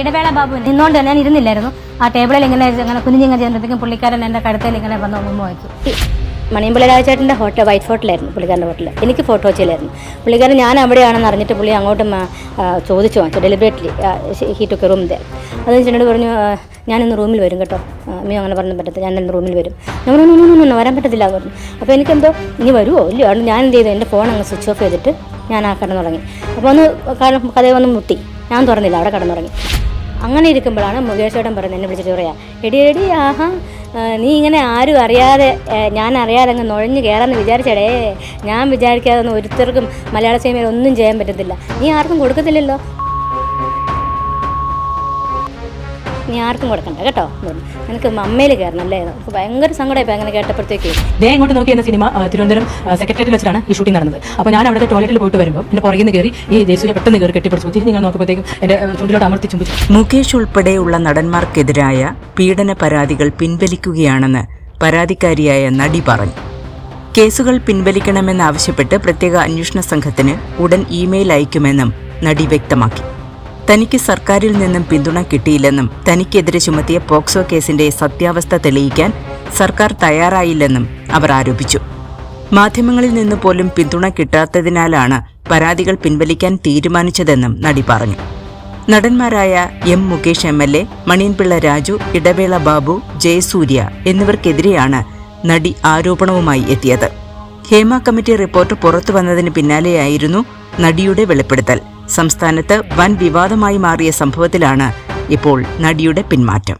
ഇടവേള ബാബു നിന്നോണ്ട് ഞാൻ ഇരുന്നില്ലായിരുന്നു. ആ ടേബിളിൽ ഇങ്ങനെ ഇങ്ങനെ കുഞ്ഞിങ്ങനെ ചെയ്യുമ്പോഴത്തേക്കും പുള്ളിക്കാരൻ എന്റെ കഴുത്തിൽ ഇങ്ങനെ വന്ന് ഉമ്മ വയ്ക്കും മണിയമ്പിള്ള രാജേട്ടന്റെ ഹോട്ടൽ വൈറ്റ് ഹോട്ടലായിരുന്നു പുള്ളിക്കാരന്റെ ഹോട്ടൽ. എനിക്ക് ഫോട്ടോ വെച്ചില്ലായിരുന്നു. പുള്ളിക്കാരൻ ഞാൻ അവിടെയാണെന്ന് അറിഞ്ഞിട്ട് പുള്ളി അങ്ങോട്ട് ചോദിച്ചു വാങ്ങിച്ചു. ഡെലിബറേറ്റ്ലി ഹീറ്റ് ഒക്കെ റൂം ദേ അത് ചെന്നോട് പറഞ്ഞു ഞാനിന്ന് റൂമിൽ വരും കേട്ടോ. അമ്മയോ അങ്ങനെ പറഞ്ഞു പറ്റത്തില്ല ഞാൻ ഇന്ന് റൂമിൽ വരും. ഞാൻ പറഞ്ഞു വരാൻ പറ്റത്തില്ല എന്ന് പറഞ്ഞു. അപ്പോൾ എനിക്കെന്തോ ഇനി വരുമോ ഇല്ലയോ ഞാൻ എന്ത് ചെയ്തു? എന്റെ ഫോൺ അങ്ങ് സ്വിച്ച് ഓഫ് ചെയ്തിട്ട് ഞാൻ ആ കിടന്നു തുടങ്ങി. അപ്പോൾ ഒന്ന് കഥ വന്ന് മുട്ടി. ഞാൻ തുറന്നില്ല അവിടെ കിടന്നുറങ്ങി. അങ്ങനെ ഇരിക്കുമ്പോഴാണ് മുകേഷ് ചേട്ടൻ പറയുന്നത് എന്നെ വിളിച്ചിട്ട് പറയാം. എടി എടി ആഹാ നീ ഇങ്ങനെ ആരും അറിയാതെ ഞാൻ അറിയാതെ അങ്ങ് നുഴഞ്ഞു കയറാമെന്ന് വിചാരിച്ചടേ. ഞാൻ വിചാരിക്കാതെ ഒന്നും ഒരുത്തർക്കും മലയാള സിനിമയിൽ ഒന്നും ചെയ്യാൻ പറ്റത്തില്ല. നീ ആർക്കും കൊടുക്കത്തില്ലല്ലോ. നീ ആർക്കും കൊടുക്കണ്ട കേട്ടോ. നിനക്ക് അമ്മയിൽ കയറണം അല്ലേ നമുക്ക് ഭയങ്കര സങ്കടമായി അങ്ങനെ കേട്ടപ്പോഴത്തേക്ക്. ദേ ഇങ്ങോട്ട് നോക്കി എന്ന സിനിമ തിരുവനന്തപുരം സെക്രട്ടറിയിൽ വെച്ചിട്ടാണ് ഈ ഷൂട്ടിംഗ് നടന്നത്. അപ്പോൾ ഞാൻ അവിടെ ടോയ്ലറ്റിൽ പോയിട്ട് വരുമ്പോൾ എന്റെ പുറകിൽ നിന്ന് കയറി ഈ ജയസൂര്യ പെട്ടെന്ന് കയറി കെട്ടിപ്പിടിച്ചു. തിരിഞ്ഞ് നിങ്ങൾ നോക്കുമ്പോഴത്തേക്കും എന്റെ ചുണ്ടിലോട്ട് അമർത്തി ചുംബിച്ചു. മുകേഷ് ഉൾപ്പെടെയുള്ള നടന്മാർക്കെതിരായ പീഡന പരാതികൾ പിൻവലിക്കുകയാണെന്ന് പരാതിക്കാരിയായ നടി പറഞ്ഞു. കേസുകൾ പിൻവലിക്കണമെന്നാവശ്യപ്പെട്ട് പ്രത്യേക അന്വേഷണ സംഘത്തിന് ഉടൻ ഇമെയിൽ അയക്കുമെന്നും നടി വ്യക്തമാക്കി. തനിക്ക് സർക്കാരിൽ നിന്നും പിന്തുണ കിട്ടിയില്ലെന്നും തനിക്കെതിരെ ചുമത്തിയ പോക്സോ കേസിന്റെ സത്യാവസ്ഥ തെളിയിക്കാൻ സർക്കാർ തയ്യാറായില്ലെന്നും അവർ ആരോപിച്ചു. മാധ്യമങ്ങളിൽ നിന്ന് പോലും പിന്തുണ കിട്ടാത്തതിനാലാണ് പരാതികൾ പിൻവലിക്കാൻ തീരുമാനിച്ചതെന്നും നടി പറഞ്ഞു. നടന്മാരായ M Mukesh M L A Maniyanpilla Raju Idavela Babu Jayasurya എന്നിവർക്കെതിരെയാണ് നടി ആരോപണവുമായി എത്തിയത്. ഹേമ കമ്മിറ്റി റിപ്പോർട്ട് പുറത്തു വന്നതിന് പിന്നാലെയായിരുന്നു നടിയുടെ വെളിപ്പെടുത്തൽ. സംസ്ഥാനത്ത് വൻ വിവാദമായി മാറിയ സംഭവത്തിലാണ് ഇപ്പോൾ നടിയുടെ പിന്മാറ്റം.